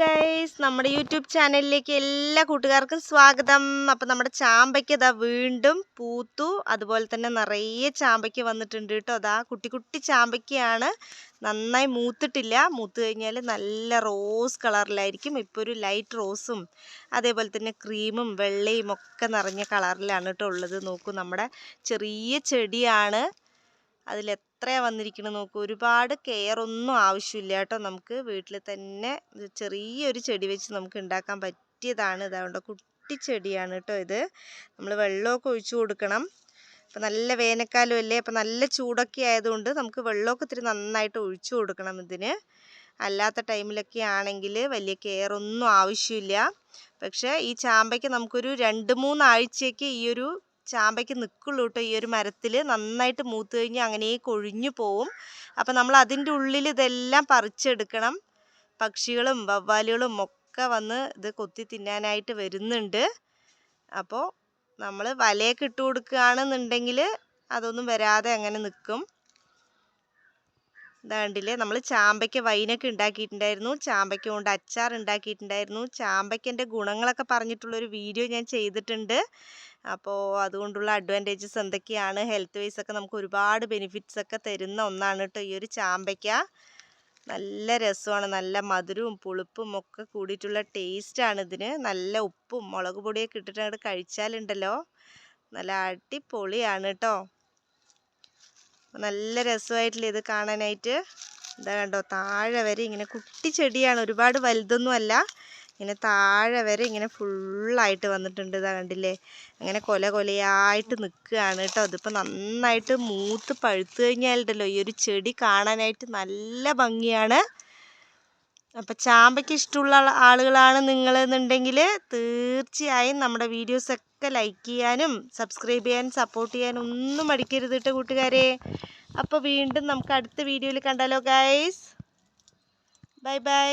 Guys നമ്മുടെ YouTube ചാനലിലേക്ക് എല്ലാ കൂട്ടുകാർക്കും സ്വാഗതം. അപ്പം നമ്മുടെ ചാമ്പയ്ക്ക് അതാ വീണ്ടും പൂത്തു. അതുപോലെ തന്നെ നിറയെ ചാമ്പയ്ക്ക് വന്നിട്ടുണ്ട് കേട്ടോ. അതാ കുട്ടി കുട്ടി ചാമ്പയ്ക്കാണ് നന്നായി മൂത്തിട്ടില്ല. മൂത്ത് കഴിഞ്ഞാൽ നല്ല റോസ് കളറിലായിരിക്കും. ഇപ്പോൾ ഒരു ലൈറ്റ് റോസും അതേപോലെ തന്നെ ക്രീമും വെള്ളയും ഒക്കെ നിറഞ്ഞ കളറിലാണ് കേട്ടോ ഉള്ളത്. നോക്കൂ നമ്മുടെ ചെറിയ ചെടിയാണ്. അതിൽ എത്രയാണ് വന്നിരിക്കുന്നത് നോക്കൂ. ഒരുപാട് കെയർ ഒന്നും ആവശ്യമില്ല കേട്ടോ നമുക്ക്. വീട്ടിൽ തന്നെ ചെറിയൊരു ചെടി വെച്ച് നമുക്ക് ഉണ്ടാക്കാൻ പറ്റിയതാണ്. ഇതാണ്ട് കുട്ടി ചെടിയാണ് കേട്ടോ ഇത്. നമ്മൾ വെള്ളമൊക്കെ ഒഴിച്ചു കൊടുക്കണം. ഇപ്പം നല്ല വേനൽക്കാലം അല്ലേ? അപ്പം നല്ല ചൂടൊക്കെ ആയതുകൊണ്ട് നമുക്ക് വെള്ളമൊക്കെ ഇത്തിരി നന്നായിട്ട് ഒഴിച്ചു കൊടുക്കണം ഇതിന്. അല്ലാത്ത ടൈമിലൊക്കെ ആണെങ്കിൽ വലിയ കെയർ ഒന്നും ആവശ്യമില്ല. പക്ഷേ ഈ ചാമ്പയ്ക്ക് നമുക്കൊരു രണ്ട് മൂന്നാഴ്ചയൊക്കെ ഈ ഒരു ചാമ്പയ്ക്ക് നിൽക്കുള്ളൂ കേട്ടോ ഈ ഒരു മരത്തിൽ നന്നായിട്ട് മൂത്ത് കഴിഞ്ഞ് അങ്ങനെ കൊഴിഞ്ഞു പോവും. അപ്പം നമ്മൾ അതിന്റെ ഉള്ളിൽ ഇതെല്ലാം പറിച്ചെടുക്കണം. പക്ഷികളും വവ്വാലുകളും ഒക്കെ വന്ന് ഇത് കൊത്തി തിന്നാനായിട്ട് വരുന്നുണ്ട്. അപ്പോൾ നമ്മൾ വലയൊക്കെ ഇട്ട് കൊടുക്കുകയാണെന്നുണ്ടെങ്കിൽ അതൊന്നും വരാതെ അങ്ങനെ നിൽക്കും ഇതാണ്ടില്ലേ നമ്മൾ ചാമ്പയ്ക്ക വൈനൊക്കെ ഉണ്ടാക്കിയിട്ടുണ്ടായിരുന്നു. ചാമ്പയ്ക്ക കൊണ്ട് അച്ചാർ ഉണ്ടാക്കിയിട്ടുണ്ടായിരുന്നു. ചാമ്പയ്ക്കന്റെ ഗുണങ്ങളൊക്കെ പറഞ്ഞിട്ടുള്ളൊരു വീഡിയോ ഞാൻ ചെയ്തിട്ടുണ്ട്. അപ്പോൾ അതുകൊണ്ടുള്ള അഡ്വാന്റേജസ് എന്തൊക്കെയാണ്? ഹെൽത്ത് വൈസ് ഒക്കെ നമുക്ക് ഒരുപാട് ബെനിഫിറ്റ്സ് ഒക്കെ തരുന്ന ഒന്നാണ് കേട്ടോ ഈ ഒരു ചാമ്പയ്ക്ക. നല്ല രസമാണ്. നല്ല മധുരവും പുളിപ്പും ഒക്കെ കൂടിയിട്ടുള്ള ടേസ്റ്റാണ് ഇതിന്. നല്ല ഉപ്പും മുളക് പൊടിയൊക്കെ ഇട്ടിട്ട് അങ്ങോട്ട് കഴിച്ചാലുണ്ടല്ലോ. നല്ല അടിപൊളിയാണ് കേട്ടോ നല്ല രസമായിട്ടില്ല ഇത് കാണാനായിട്ട്? ഇതാ കണ്ടോ താഴെ വരെ ഇങ്ങനെ കുട്ടി ചെടിയാണ്. ഒരുപാട് വലുതൊന്നും അല്ല. ഇങ്ങനെ താഴെ വരെ ഇങ്ങനെ ഫുള്ളായിട്ട് വന്നിട്ടുണ്ട് ഇതാ കണ്ടില്ലേ? അങ്ങനെ കൊല കൊലയായിട്ട് നിൽക്കുകയാണ് കേട്ടോ. അതിപ്പോൾ നന്നായിട്ട് മൂത്ത് പഴുത്തു കഴിഞ്ഞാലുണ്ടല്ലോ. ഈ ഒരു ചെടി കാണാനായിട്ട് നല്ല ഭംഗിയാണ്. അപ്പം ചാമ്പയ്ക്ക് ഇഷ്ടമുള്ള ആളുകളാണ് നിങ്ങളെന്നുണ്ടെങ്കിൽ തീർച്ചയായും നമ്മുടെ വീഡിയോസൊക്കെ ലൈക്ക് ചെയ്യാനും സബ്സ്ക്രൈബ് ചെയ്യാനും സപ്പോർട്ട് ചെയ്യാനും ഒന്നും മടിക്കരുത് കേട്ടോ കൂട്ടുകാരെ. അപ്പോൾ വീണ്ടും നമുക്ക് അടുത്ത വീഡിയോയിൽ കണ്ടാലോ ഗൈസ് ബൈ ബൈ